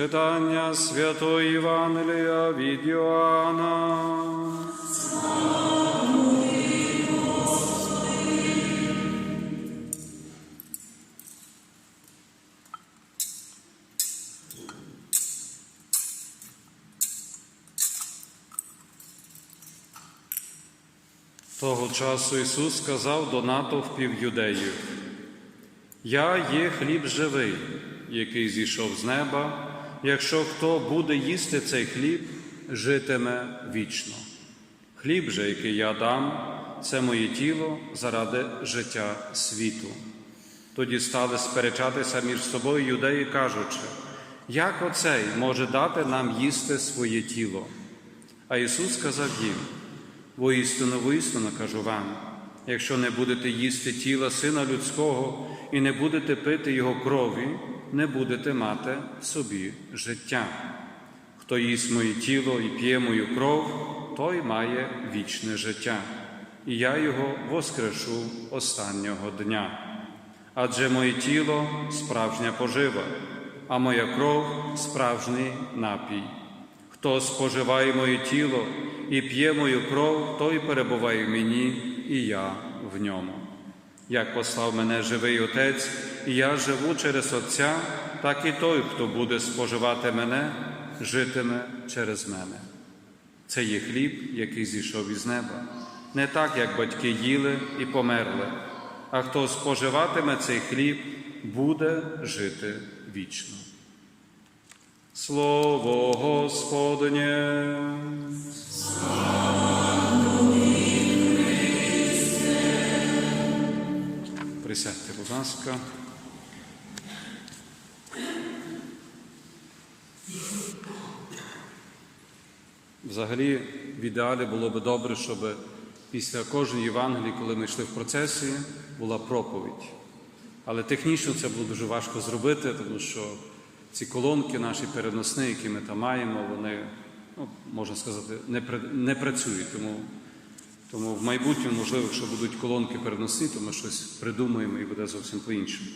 Читання Святої Євангелія від Йоанна. Того часу Ісус сказав до натовпів юдеїв, Я є хліб живий, який зійшов з неба. Якщо хто буде їсти цей хліб, житиме вічно. Хліб же, який я дам, це моє тіло заради життя світу. Тоді стали сперечатися між собою юдеї, кажучи, як оцей може дати нам їсти своє тіло? А Ісус сказав їм, Воістину, воістину кажу вам, якщо не будете їсти тіла Сина Людського і не будете пити Його крові, не будете мати в собі життя. Хто їсть моє тіло і п'є мою кров, той має вічне життя, і я його воскрешу останнього дня. Адже моє тіло справжня пожива, а моя кров справжній напій. Хто споживає моє тіло і п'є мою кров, той перебуває в мені, і я в ньому. Як послав мене живий Отець, і я живу через Отця, так і той, хто буде споживати мене, житиме через мене. Це є хліб, який зійшов із неба, не так, як батьки їли і померли, а хто споживатиме цей хліб, буде жити вічно. Слово Господнє. Присядьте, будь ласка. Взагалі, в ідеалі було би добре, щоб після кожної Євангелії, коли ми йшли в процесії, була проповідь. Але технічно це було дуже важко зробити, тому що ці колонки, наші переносні, які ми там маємо, вони, ну, можна сказати, не, не працюють. Тому, тому в майбутньому, можливо, якщо будуть колонки переносні, то ми щось придумаємо і буде зовсім по-іншому.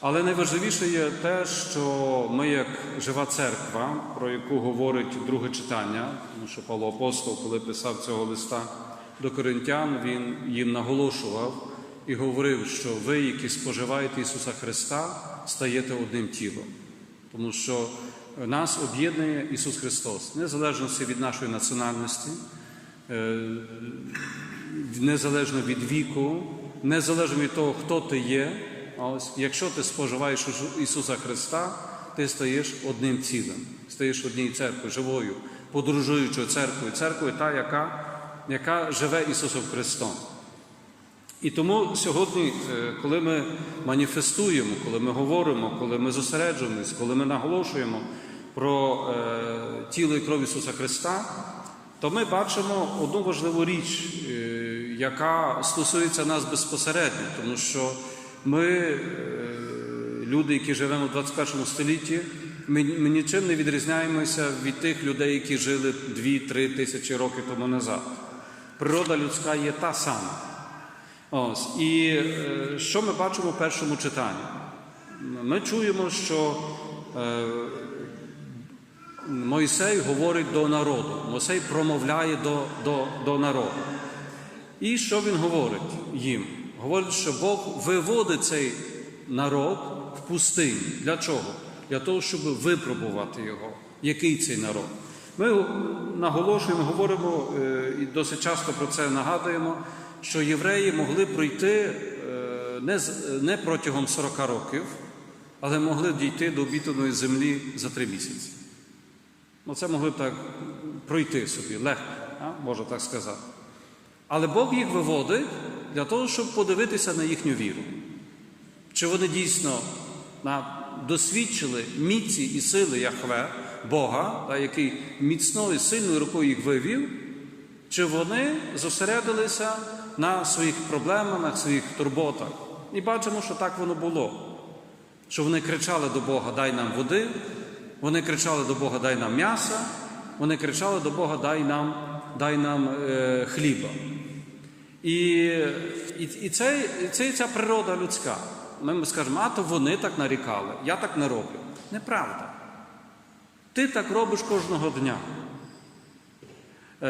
Але найважливіше є те, що ми, як жива церква, про яку говорить друге читання, тому що Павло Апостол, коли писав цього листа до коринтян, він їм наголошував і говорив, що ви, які споживаєте Ісуса Христа, стаєте одним тілом. Тому що нас об'єднує Ісус Христос, незалежно від нашої національності, незалежно від віку, незалежно від того, хто ти є. Ось, якщо ти споживаєш Ісуса Христа, ти стаєш одним цілим, стаєш однією церквою, живою, подорожуючою церквою, церквою та, яка, яка живе Ісусом Христом. І тому сьогодні, е, коли ми маніфестуємо, коли ми говоримо, коли ми зосереджуємось, коли ми наголошуємо про е, тіло і кров Ісуса Христа, то ми бачимо одну важливу річ, е, яка стосується нас безпосередньо, тому що ми, е, люди, які живемо в 21 столітті, ми, нічим не відрізняємося від тих людей, які жили 2-3 тисячі років тому назад. Природа людська є та сама. Ось. І е, що ми бачимо в першому читанні? Ми чуємо, що Мойсей говорить до народу, Мойсей промовляє до, до, до народу. І що він говорить їм? Говорить, що Бог виводить цей народ в пустиню. Для чого? Для того, щоб випробувати його. Який цей народ? Ми наголошуємо, говоримо е, і досить часто про це нагадуємо, що євреї могли пройти е, не протягом 40 років, але могли дійти до обітаної землі за три місяці. Ну, це могли б так пройти собі легко, а? можна так сказати. Але Бог їх виводить для того, щоб подивитися на їхню віру. Чи вони дійсно досвідчили міці і сили Яхве, Бога, та, який міцною сильною рукою їх вивів, чи вони зосередилися на своїх проблемах, на своїх турботах. І бачимо, що так воно було. Що вони кричали до Бога, дай нам води, вони кричали до Бога, дай нам м'яса, вони кричали до Бога, дай нам, дай нам е, хліба. І, і, і це, це ця природа людська. Ми скажемо, а то вони так нарікали, я так не роблю. Неправда. Ти так робиш кожного дня. Е,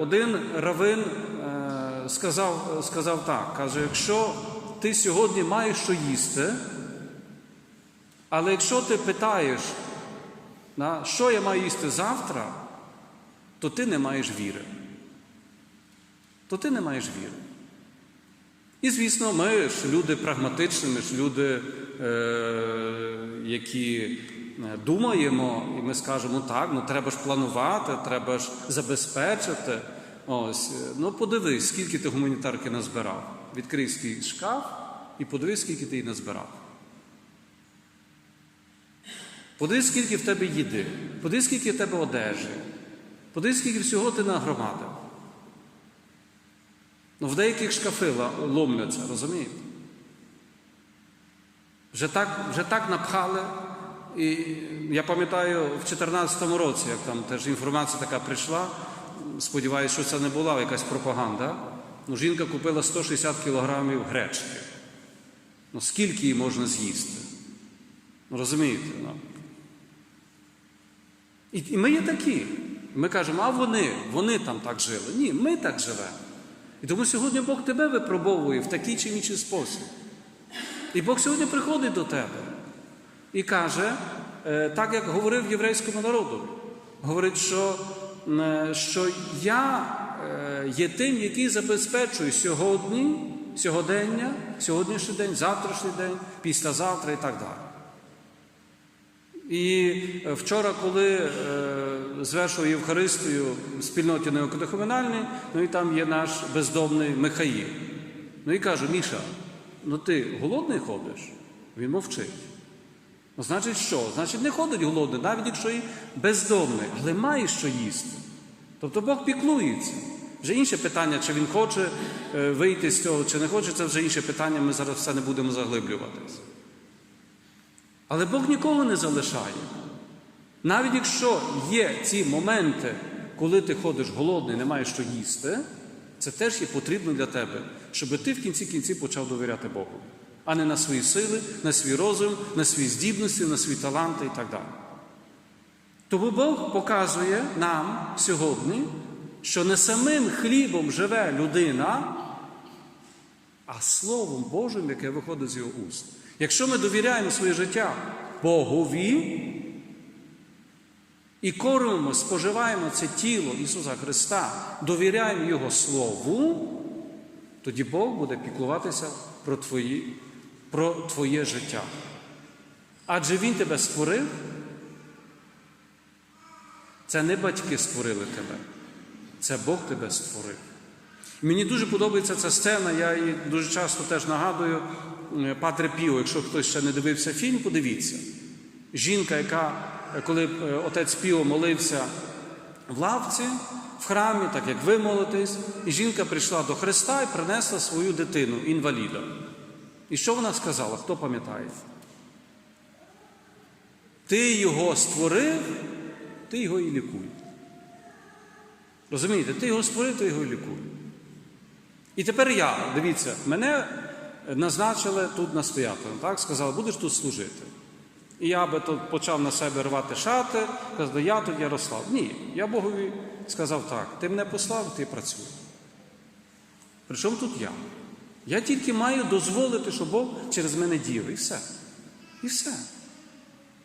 один равин е, сказав, сказав так: каже, якщо ти сьогодні маєш що їсти, але якщо ти питаєш, на, що я маю їсти завтра, то ти не маєш віри. То ти не маєш віри. І, звісно, ми ж люди прагматичні, ми ж люди, е, які е, думаємо, і ми скажемо, так, ну треба ж планувати, треба ж забезпечити. Ось, е, ну подивись, скільки ти гуманітарки назбирав. Відкрий свій шкаф і подивись, скільки ти її назбирав. Подивись, скільки в тебе їди, подивись, скільки в тебе одежі, подивись, скільки всього ти нагромадив. Ну, в деяких шкафи ломляться, розумієте? Вже так, вже так напхали. І я пам'ятаю в 2014 році, як там теж інформація така прийшла, сподіваюся, що це не була якась пропаганда. Ну, жінка купила 160 кілограмів гречки. Ну, скільки її можна з'їсти? Ну, розумієте? Ну? І, ми є такі. Ми кажемо, а вони, вони там так жили. Ні, ми так живемо. І тому сьогодні Бог тебе випробовує в такий чи інший спосіб. І Бог сьогодні приходить до тебе і каже, е, так як говорив єврейському народу, говорить, що, е, що я е, є тим, який забезпечує сьогодні, сьогодення, сьогоднішній день, завтрашній день, післязавтра і так далі. І е, вчора, коли е, звершував Євхаристію в спільноті неокатехоменальній, ну і там є наш бездомний Михаїл. Ну і кажу, Міша, ну ти голодний ходиш? Він мовчить. Ну, значить, що? Значить, не ходить голодний, навіть якщо і бездомний, але має що їсти. Тобто Бог піклується. Вже інше питання, чи він хоче е, вийти з цього, чи не хоче, це вже інше питання, ми зараз все не будемо заглиблюватися. Але Бог нікого не залишає. Навіть якщо є ці моменти, коли ти ходиш голодний, не маєш що їсти, це теж є потрібно для тебе, щоб ти в кінці кінці почав довіряти Богу, а не на свої сили, на свій розум, на свої здібності, на свої таланти і так далі. Тому Бог показує нам сьогодні, що не самим хлібом живе людина, а Словом Божим, яке виходить з його уст. Якщо ми довіряємо своє життя Богові і кормимо, споживаємо це тіло Ісуса Христа, довіряємо Його Слову, тоді Бог буде піклуватися про, твої, про твоє життя. Адже Він тебе створив. Це не батьки створили тебе, це Бог тебе створив. Мені дуже подобається ця сцена, я її дуже часто теж нагадую Патре Піо, якщо хтось ще не дивився фільм, подивіться. Жінка, яка, е, коли е, отець Піо молився в лавці, в храмі, так як ви молитесь, і жінка прийшла до Христа і принесла свою дитину, інваліда. І що вона сказала? Хто пам'ятає? Ти його створив, ти його і лікуй. Розумієте, ти його створив, ти його і лікуй. І тепер я, дивіться, мене назначили тут настоятелем, так? Сказали, будеш тут служити. І я би тут почав на себе рвати шати, казав, я тут Ярослав. Ні, я Богові сказав так, ти мене послав, ти працюй. Причому тут я? Я тільки маю дозволити, щоб Бог через мене діяв. І все. І все.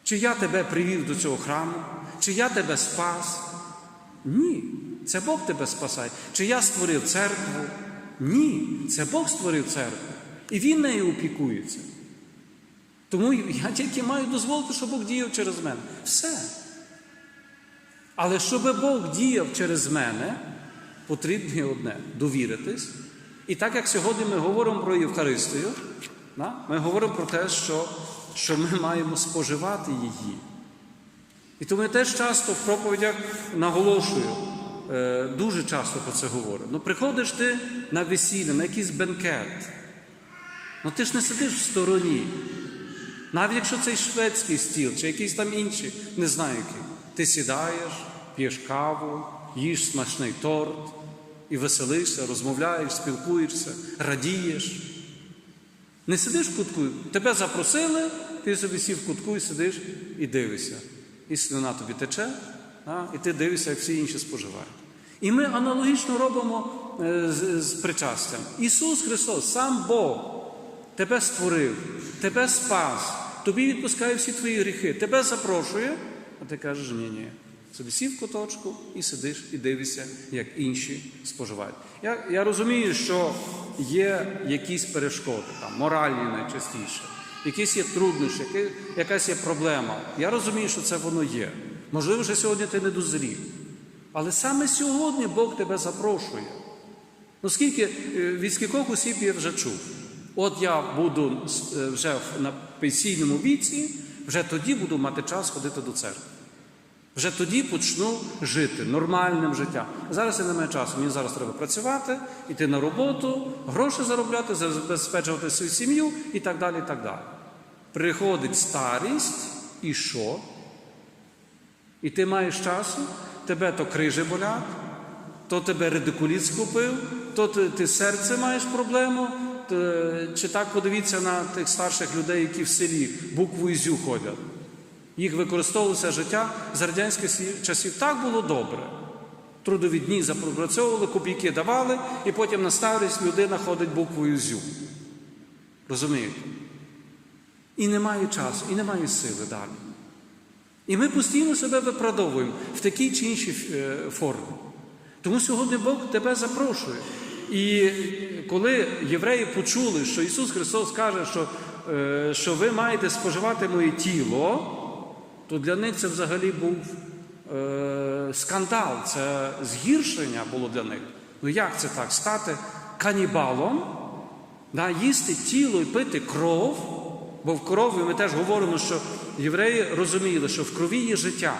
Чи я тебе привів до цього храму, чи я тебе спас? Ні, це Бог тебе спасає. Чи я створив церкву? Ні, це Бог створив церкву. І Він нею опікується. Тому я тільки маю дозволити, щоб Бог діяв через мене. Все. Але щоб Бог діяв через мене, потрібно одне довіритись. І так як сьогодні ми говоримо про Євхаристію, ми говоримо про те, що, що ми маємо споживати її. І тому я теж часто в проповідях наголошую, е, дуже часто про це говорю. Ну, приходиш ти на весілля, на якийсь бенкет. Ну ти ж не сидиш в стороні. Навіть якщо це шведський стіл чи якийсь там інший, не знаю який. Ти сідаєш, п'єш каву, їш смачний торт і веселишся, розмовляєш, спілкуєшся, радієш. Не сидиш в кутку, тебе запросили, ти собі сів в кутку і сидиш і дивишся. І слюна тобі тече, а, і ти дивишся, як всі інші споживають. І ми аналогічно робимо е, з, з причастям. Ісус Христос, сам Бог, тебе створив, тебе спас, тобі відпускає всі твої гріхи, тебе запрошує, а ти кажеш, ні, ні. Собі сів в куточку і сидиш і дивишся, як інші споживають. Я, я розумію, що є якісь перешкоди, там, моральні найчастіше, якісь є труднощі, яке- якась є проблема. Я розумію, що це воно є. Можливо, що сьогодні ти не дозрів. Але саме сьогодні Бог тебе запрошує. Ну скільки е, від скількох осіб я вже чув? От я буду е, вже на пенсійному віці, вже тоді буду мати час ходити до церкви. Вже тоді почну жити нормальним життям. Зараз я не маю часу. Мені зараз треба працювати, йти на роботу, гроші заробляти, забезпечувати свою сім'ю і так далі. і так далі. Приходить старість, і що? І ти маєш часу, тебе то крижі болять, то тебе редикуліт схопив, то ти, ти серце маєш проблему. Т- Чи так подивіться на тих старших людей, які в селі букву Ізю ходять. Їх використовувалося життя за радянських часів. Так було добре. Трудові дні запропрацьовували, копійки давали, і потім на старість людина ходить буквою ЗЮ. Розумієте? І немає часу, і немає сили далі. І ми постійно себе виправдовуємо в такій чи іншій е, формі. Тому сьогодні Бог тебе запрошує. І коли євреї почули, що Ісус Христос каже, що, е, що ви маєте споживати моє тіло, то для них це взагалі був е, скандал, це згіршення було для них. Ну як це так? Стати канібалом, да, їсти тіло і пити кров, бо в крові ми теж говоримо, що євреї розуміли, що в крові є життя.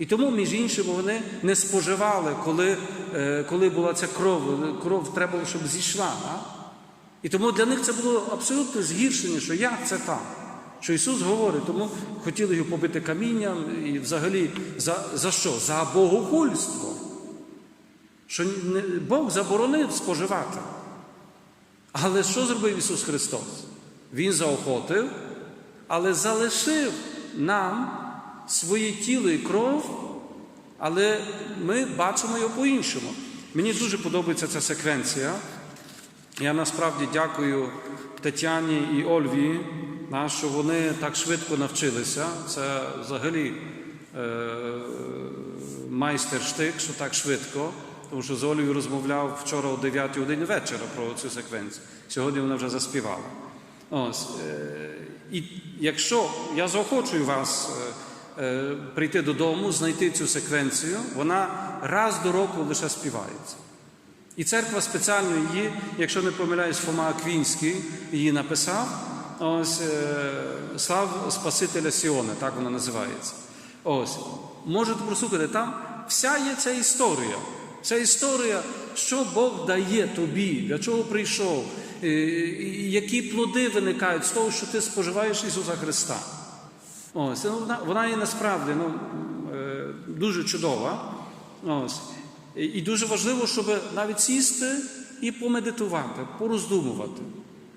І тому, між іншим, вони не споживали, коли, е, коли була ця кров. Кров треба, було, щоб зійшла. Да? І тому для них це було абсолютно згіршення, що як це так? Що Ісус говорить, тому хотіли його побити камінням і взагалі за, за що? За богохульство. Що Бог заборонив споживати. Але що зробив Ісус Христос? Він заохотив, але залишив нам своє тіло і кров, але ми бачимо його по-іншому. Мені дуже подобається ця секвенція. Я насправді дякую Тетяні і Ольві, що вони так швидко навчилися. Це взагалі е, майстер-штик, що так швидко. Тому що з Олею розмовляв вчора о 9 годині вечора про цю секвенцію. Сьогодні вона вже заспівала. Ось. Е, і якщо я заохочую вас е, прийти додому, знайти цю секвенцію, вона раз до року лише співається. І церква спеціально її, якщо не помиляюсь, Фома Аквінський її написав. Ось е, слав Спасителя Сіони, так вона називається. Ось. Можете прослухати, там вся є ця історія. Ця історія, що Бог дає тобі, для чого прийшов, е, які плоди виникають з того, що ти споживаєш Ісуса Христа. Ось, ну, вона, вона є насправді ну, е, дуже чудова. Ось. І, дуже важливо, щоб навіть сісти і помедитувати, пороздумувати.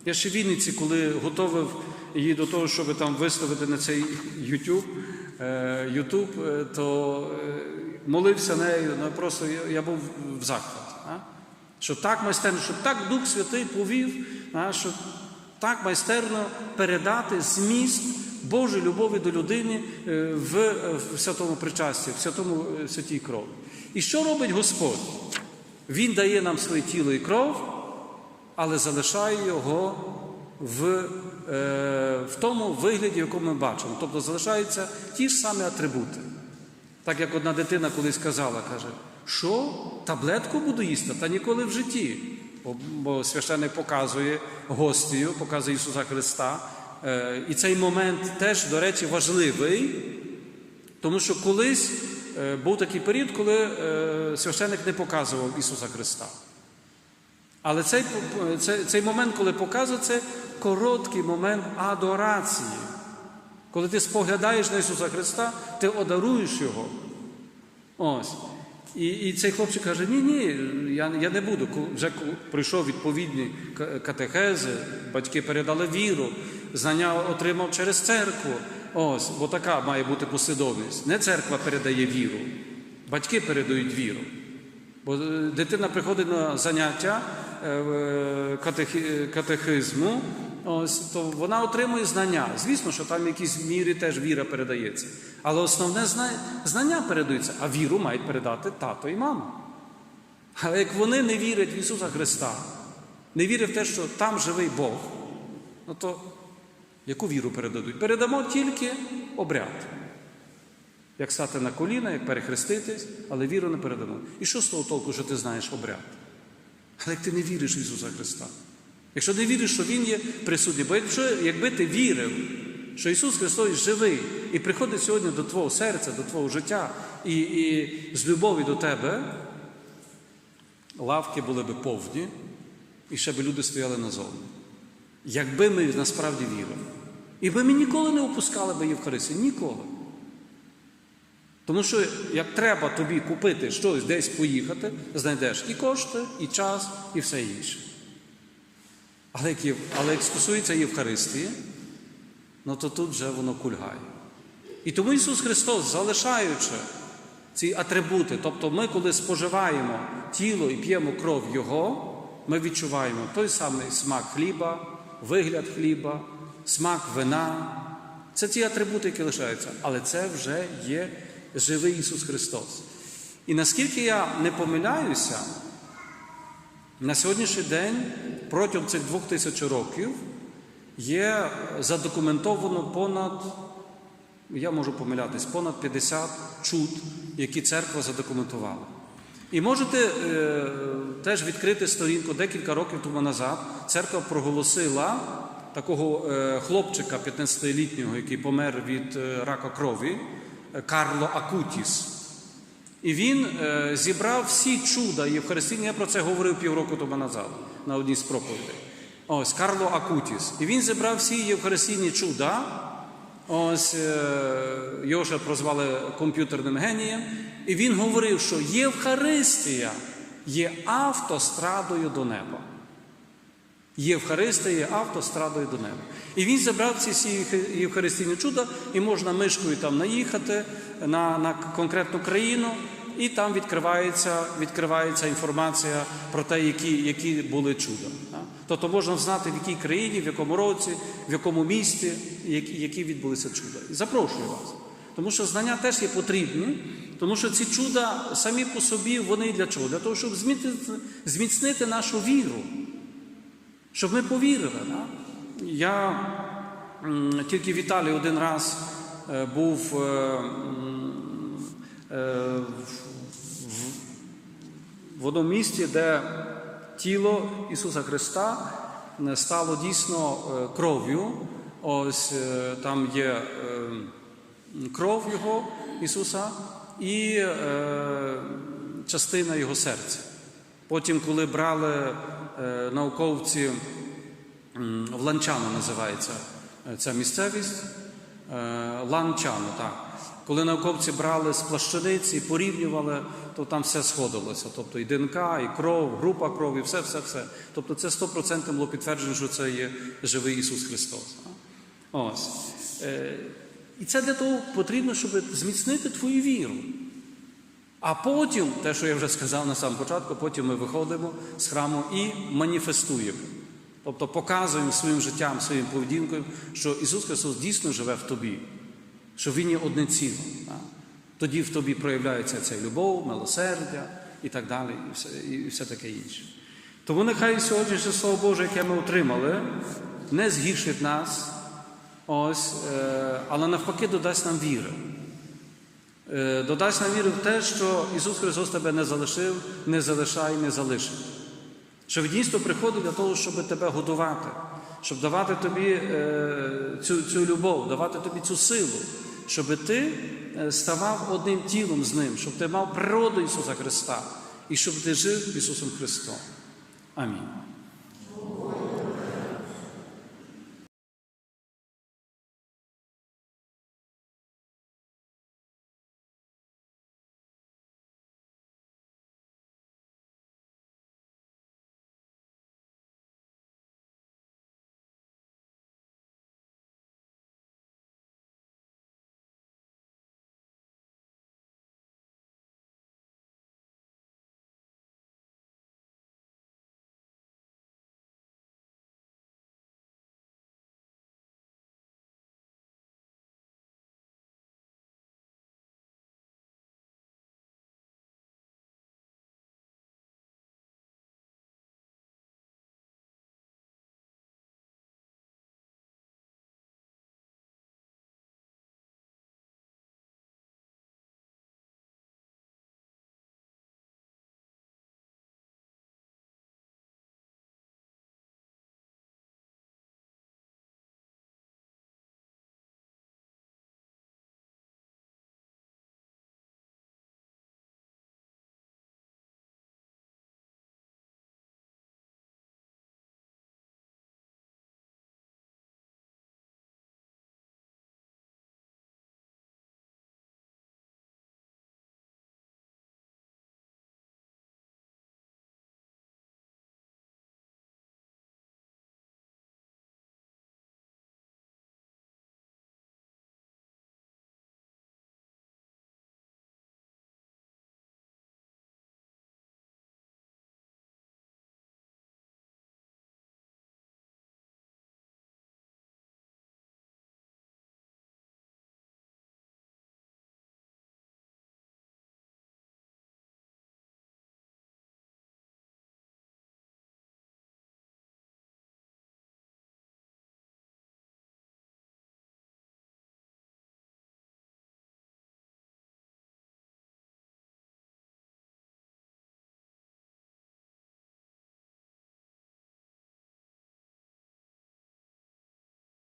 Я ще в Вінниці, коли готовив її до того, щоб там виставити на цей YouTube, е, YouTube е, то молився нею, ну, просто я, я був в захваті. Що так майстерно, щоб так Дух Святий повів, а, щоб так майстерно передати зміст Божої любові до людини е, в, е, в святому причасті, в святому е, святій крові. І що робить Господь? Він дає нам своє тіло і кров, але залишає його в, в тому вигляді, якому ми бачимо. Тобто залишаються ті ж самі атрибути. Так як одна дитина колись казала, каже, що таблетку буду їсти, та ніколи в житті. Бо священник показує гостію, показує Ісуса Христа. Е, і цей момент теж, до речі, важливий, тому що колись е, був такий період, коли е, священник не показував Ісуса Христа. Але цей, цей, цей момент, коли показує, це короткий момент адорації. Коли ти споглядаєш на Ісуса Христа, ти одаруєш Його. Ось. І, і цей хлопчик каже: ні, ні, я, я не буду. Вже пройшов відповідні катехези, батьки передали віру. знання отримав через церкву. Ось, бо така має бути послідовність. Не церква передає віру, батьки передають віру. Бо е, дитина приходить на заняття е, е, катехи- катехизму, ось, то вона отримує знання. Звісно, що там в якійсь мірі теж віра передається. Але основне зна- знання передаються, а віру мають передати тато і мама. Але як вони не вірять в Ісуса Христа, не вірять в те, що там живий Бог, ну то яку віру передадуть? Передамо тільки обряд. Як стати на коліна, як перехреститись, але віру не передамо. І що з того толку, що ти знаєш обряд? Але як ти не віриш в Ісуса Христа? Якщо не віриш, що Він є присутній, бо якщо, якби ти вірив, що Ісус Христос живий і приходить сьогодні до твого серця, до твого життя і, і з любові до тебе, лавки були б повні, і ще б люди стояли назовні. Якби ми насправді вірили. І би ми ніколи не опускали би Євхаристію. Ніколи. Тому що як треба тобі купити щось десь поїхати, знайдеш і кошти, і час, і все інше. Але як, але як стосується Євхаристії, ну то тут вже воно кульгає. І тому Ісус Христос, залишаючи ці атрибути, тобто ми, коли споживаємо тіло і п'ємо кров Його, ми відчуваємо той самий смак хліба, вигляд хліба, смак вина. Це ті атрибути, які лишаються, але це вже є живий Ісус Христос. І наскільки я не помиляюся, на сьогоднішній день протягом цих двох тисяч років є задокументовано понад, я можу помилятись, понад 50 чуд, які церква задокументувала. І можете е, теж відкрити сторінку декілька років тому назад. Церква проголосила такого е, хлопчика 15-літнього, який помер від е, рака крові, е, Карло Акутіс. І він е, зібрав всі чуда Євхаристійні. Я про це говорив півроку тому назад на одній з проповідей. Ось Карло Акутіс. І він зібрав всі Євхаристійні чуда. Ось е, його ще прозвали комп'ютерним генієм. І він говорив, що Євхаристія є автострадою до неба. Євхаристія є автострадою до неба. І він забрав ці всі євхаристійні чуда, і можна мишкою там наїхати на, на конкретну країну, і там відкривається, відкривається інформація про те, які, які були чуда. Тобто можна знати, в якій країні, в якому році, в якому місті, які, які відбулися чуда. Запрошую вас. Тому що знання теж є потрібні, тому що ці чуда самі по собі вони для чого? Для того, щоб зміцнити, зміцнити нашу віру щоб ми повірили. Да? Я тільки в Італії один раз е, був е, е, в- в- одному місті, де тіло Ісуса Христа е, стало дійсно е, кров'ю. Ось е, там є кров Його Ісуса і частина Його серця. Потім, коли брали науковці, м, в Ланчано називається ця місцевість, Ланчано, так. Коли науковці брали з плащаниці і порівнювали, то там все сходилося. Тобто і ДНК, і кров, група крові, все, все, все. Тобто це 100% було підтверджено, що це є живий Ісус Христос. Ось. Е, І це для того потрібно, щоб зміцнити твою віру. А потім, те, що я вже сказав на самому початку, потім ми виходимо з храму і маніфестуємо. Тобто показуємо своїм життям, своїм поведінкою, що Ісус Христос дійсно живе в тобі, що Він є одне ціло. Тоді в тобі проявляється ця любов, милосердя і так далі, і все, і все таке інше. Тому нехай сьогоднішнє Слово Боже, яке ми отримали, не згіршить нас, ось, е, але навпаки додасть нам віри. Е, Додасть нам віру в те, що Ісус Христос тебе не залишив, не залишає, не залишить. Що Він дійсно приходить для того, щоб тебе годувати, щоб давати тобі е, цю, цю любов, давати тобі цю силу, щоб ти е, ставав одним тілом з Ним, щоб ти мав природу Ісуса Христа і щоб ти жив Ісусом Христом. Амінь.